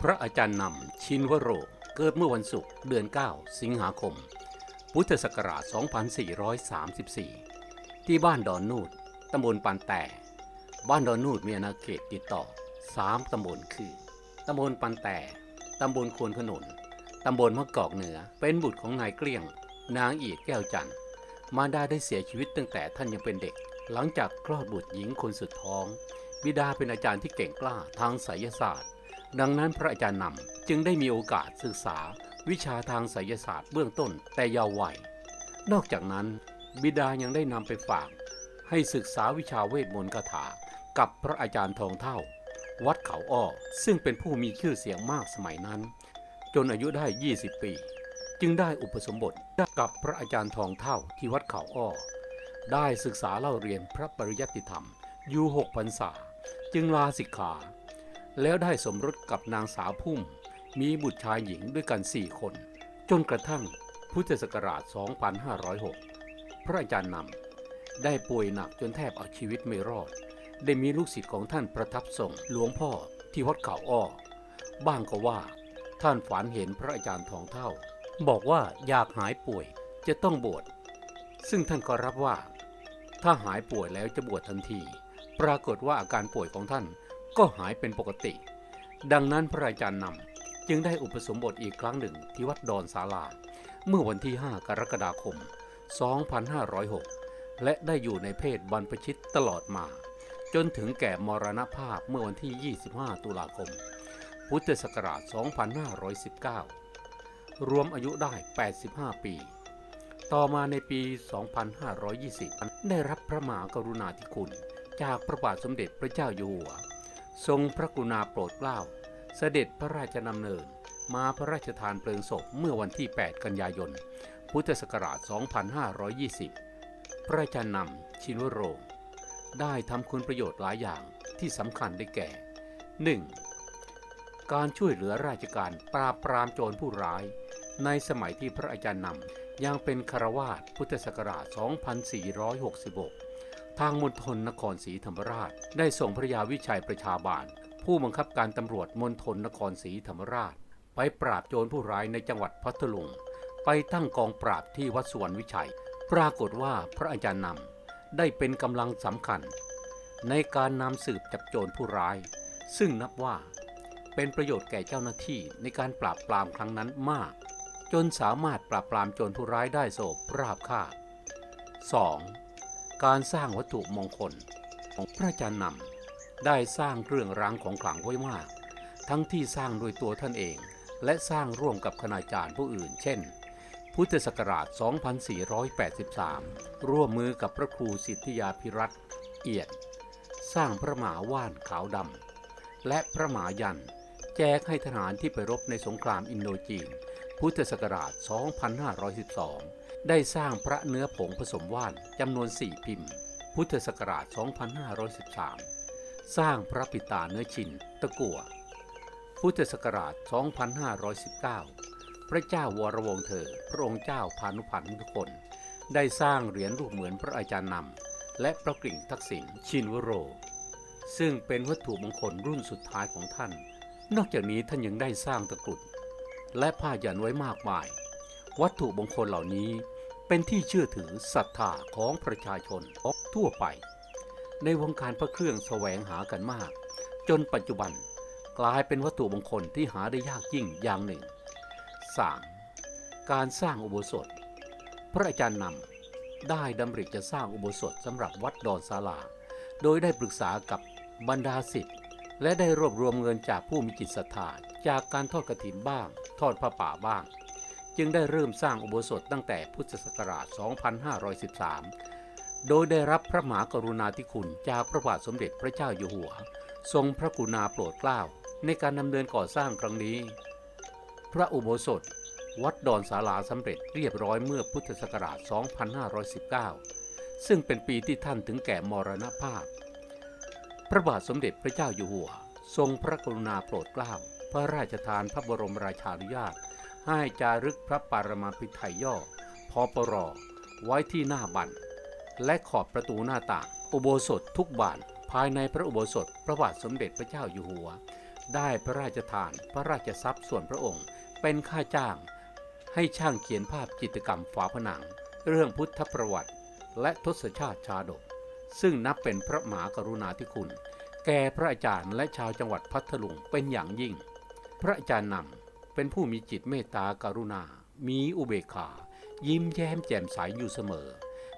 พระอาจารย์นำชินวโร เกิดเมื่อวันศุกร์เดือน 9 สิงหาคม พุทธศักราช 2434 ที่บ้านดอนนูดตำบลปานแต่ บ้านดอนนูดมีอาณาเขตติดต่อ 3 ตำบลคือ ตำบลปันแต่ ตำบลควนขนุน ตำบลมะกอกเหนือ เป็นบุตรของนายเกลี้ยง นางเอียดแก้วจันทร์ มารดาได้เสียชีวิตตั้งแต่ท่านยังเป็นเด็ก หลังจากคลอดบุตรหญิงคนสุดท้อง บิดาเป็นอาจารย์ที่เก่งกล้าทางไสยศาสตร์ ดังนั้นพระอาจารย์นำจึงได้มีโอกาสศึกษาวิชาทางไสยศาสตร์เบื้องต้นแต่ยาววัย นอกจากนั้น บิดายังได้นำไปฝาก ให้ศึกษาวิชาเวทมนต์คาถา กับพระอาจารย์ทองเท่า วัดเขาอ้อซึ่งเป็นผู้มีชื่อเสียงมากสมัยนั้น จนอายุได้ 20 ปี จึงได้อุปสมบทกับพระอาจารย์ทองเท่าที่วัดเขาอ้อได้ศึกษาเล่าเรียนพระปริยัติธรรม อยู่หกพรรษา จึงลาสิกขา แล้วได้สมรสกับนางสาวพุ่ม มีบุตรชายหญิงด้วยกันสี่คน จนกระทั่งพุทธศักราช 2506 พระอาจารย์นำได้ป่วยหนักจนแทบเอาชีวิตไม่รอด ได้มีลูกศิษย์ของท่านประทับส่งหลวงพ่อที่วัดเขาอ้อ บ้างก็ว่า ท่านฝันเห็นพระอาจารย์ทองเท่า บอกว่าอยากหายป่วยจะต้องบวช ซึ่งท่านก็รับว่า ถ้าหายป่วยแล้วจะบวชทันที ปรากฏว่าอาการป่วยของท่าน ก็หายเป็นปกติ ดังนั้นพระอาจารย์นำจึงได้อุปสมบทอีกครั้งหนึ่งที่วัดดอนศาลา เมื่อวันที่ 5 กรกฎาคม 2506 และได้อยู่ในเพศบรรพชิตตลอดมา จนถึงแก่มรณภาพเมื่อวันที่ 25 ตุลาคม พุทธศักราช 2519 รวมอายุได้ 85 ปีต่อมาในปี 2520 ได้รับพระมหากรุณาธิคุณ จากพระบาทสมเด็จพระเจ้าอยู่หัว ทรงพระกรุณาโปรดเกล้า เสด็จพระราชดำเนิน มาพระราชทานเพลิงศพเมื่อวันที่ 8 กันยายน พุทธศักราช 2520 พระอาจานำชินวโรได้ทำคุณประโยชน์หลายอย่างที่สำคัญได้แก่ 1. การช่วยเหลือราชการปราบปรามโจรผู้ร้าย ในสมัยที่พระอาจารย์นำยังเป็นคารวาสพุทธศักราช 2466 ทางมณฑลนครศรีธรรมราช ได้ส่งพระยาวิชัยประชาบาล ผู้บังคับการตำรวจมณฑลนครศรีธรรมราช ไปปราบโจรผู้ร้ายในจังหวัดพัทลุง ไปตั้งกองปราบที่วัดสวนวิชัย ปรากฏว่าพระอาจารย์นำได้เป็นกำลังสำคัญ ในการนำสืบจับโจรผู้ร้าย ซึ่งนับว่าเป็นประโยชน์แก่เจ้าหน้าที่ในการปราบปรามครั้งนั้นมาก จนสามารถปราบปรามโจรผู้ร้ายได้โศบราบคาบ 2. การสร้างวัตถุมงคลของพระอาจารย์นำได้สร้างเครื่องรางของขลังไว้มาก ทั้งที่สร้างโดยตัวท่านเอง และสร้างร่วมกับคณาจารย์ผู้อื่น เช่น พุทธศักราช 2483 ร่วมมือกับพระครูสิทธิยาภิรัตเอียด สร้างพระหมาว่านขาวดำและพระหมายัน แจกให้ทหารที่ไปรบในสงครามอินโดจีน พุทธศักราช 2512 ได้สร้างพระเนื้อผงผสมว่านจำนวน 4 พิมพ์ พุทธศักราช 2513 สร้างพระปิตาเนื้อชิน ตะกัวพุทธศักราช 2519 พระเจ้าวรวงเธอ พระองค์เจ้าพานุพันธ์ทุกคน ได้สร้างเหรียญรูปเหมือนพระอาจารย์นำและพระกริ่งทักษิณชินวโร ซึ่งเป็นวัตถุมงคลรุ่นสุดท้ายของท่าน นอกจากนี้ท่านยังได้สร้างตะกรุด และผ้ายันไว้มากมาย วัตถุมงคลเหล่านี้เป็นที่เชื่อถือศรัทธาของประชาชนทั่วไป ในวงการพระเครื่องแสวงหากันมาก จนปัจจุบันกลายเป็นวัตถุมงคลที่หาได้ยากยิ่งอย่างหนึ่ง 3. การสร้างอุโบสถ พระอาจารย์นำได้ดำริจะสร้างอุโบสถสำหรับวัดดอนศาลา โดยได้ปรึกษากับบรรดาศิษย์และได้รวบรวมเงินจากผู้มีจิตศรัทธาจากการทอดกฐินบ้าง ทอดผ้าป่าบ้าง จึงได้เริ่มสร้างอุโบสถตั้งแต่พุทธศักราช 2513 โดยได้รับพระมหากรุณาธิคุณจากพระบาทสมเด็จพระเจ้าอยู่หัว ทรงพระกรุณาโปรดเกล้าในการดำเนินก่อสร้างครั้งนี้ พระอุโบสถ วัดดอนศาลาสำเร็จเรียบร้อยเมื่อพุทธศักราช 2519 ซึ่งเป็นปีที่ท่านถึงแก่มรณภาพ พระบาทสมเด็จพระเจ้าอยู่หัว ทรงพระกรุณาโปรดเกล้าพระราชทานพระบรมราชานุญาต ให้จารึกพระปารมาภิไธยย่อพอปรอไว้ที่หน้าบัน และขอบประตูหน้าต่างอุโบสถทุกบาน ภายในพระอุโบสถพระบาทสมเด็จพระเจ้าอยู่หัว ได้พระราชทานพระราชทรัพย์ส่วนพระองค์ เป็นค่าจ้าง ให้ช่างเขียนภาพจิตรกรรมฝาผนัง เรื่องพุทธประวัติ และทศชาติชาดก ซึ่งนับเป็นพระมหากรุณาธิคุณ แก่พระอาจารย์และชาวจังหวัดพัทลุงเป็นอย่างยิ่ง พระอาจารย์นำ เป็นผู้มีจิตเมตตากรุณา มีอุเบกขา ยิ้มแย้มแจ่มใสอยู่เสมอ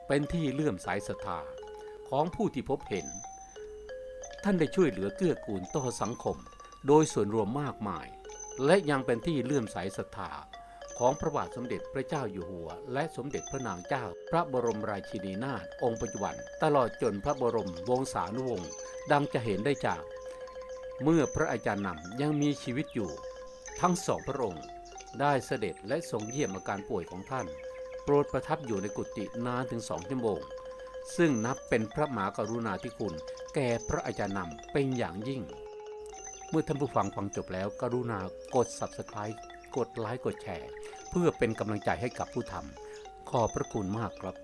เป็นที่เลื่อมใสศรัทธาของผู้ที่พบเห็น ท่านได้ช่วยเหลือเกื้อกูลต่อสังคม โดยส่วนรวมมากมาย และยังเป็นที่เลื่อมใสศรัทธาของพระบาทสมเด็จพระเจ้าอยู่หัว และสมเด็จพระนางเจ้า พระบรมราชินีนาถองค์ปัจจุบัน ตลอดจนพระบรมวงศานุวงศ์ดังจะเห็นได้จาก เมื่อพระอาจารย์นำยังมีชีวิตอยู่ ทั้งสองพระองค์ ได้เสด็จและทรงเยี่ยมอาการป่วยของท่าน โปรดประทับอยู่ในกุฏินานถึงสองชั่วโมง ซึ่งนับเป็นพระมหากรุณาธิคุณ แก่พระอาจารย์นำเป็นอย่างยิ่ง เมื่อท่านผู้ฟังฟังจบแล้วกรุณากด subscribe กดไลค์กดแชร์ เพื่อเป็นกำลังใจให้กับผู้ทำขอบพระคุณมากครับ